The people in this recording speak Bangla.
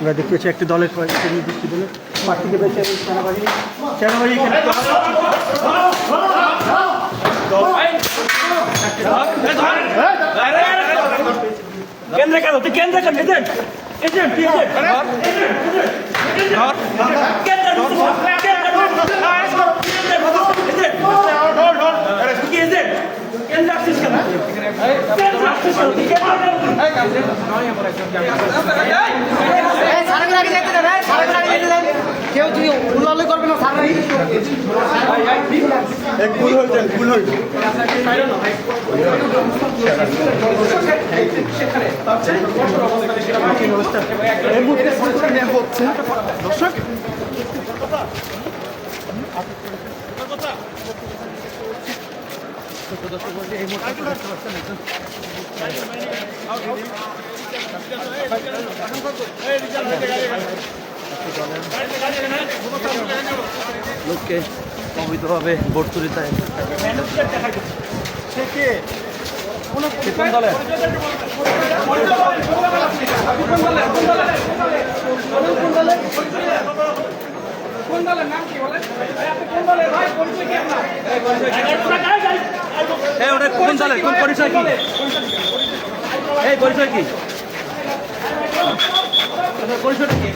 আমরা দেখতে পাচ্ছি একটি দলের নির্দিষ্ট দলের প্রার্থীকে পেয়েছে সেনাবাহিনী। সেনাবাহিনী কেন্দ্রে কেন? তুই কেন্দ্রে কেন? এজেন্ট এজেন্ট এজেন্ট কেন্দ্রে আসছিস কেন? কেন্দ্রে আসছিস তুই কেন্দ্রে এই সারাগুলো আগে যেতে দেন এই সারাগুলো আগে যেতে দেন কেউ লোককে অবৈধভাবে ভর্তুরিতে কোন দলে কোন দলের? কোন পরিচয় কি? এই পরিচয় কি? পরিচয়টা কি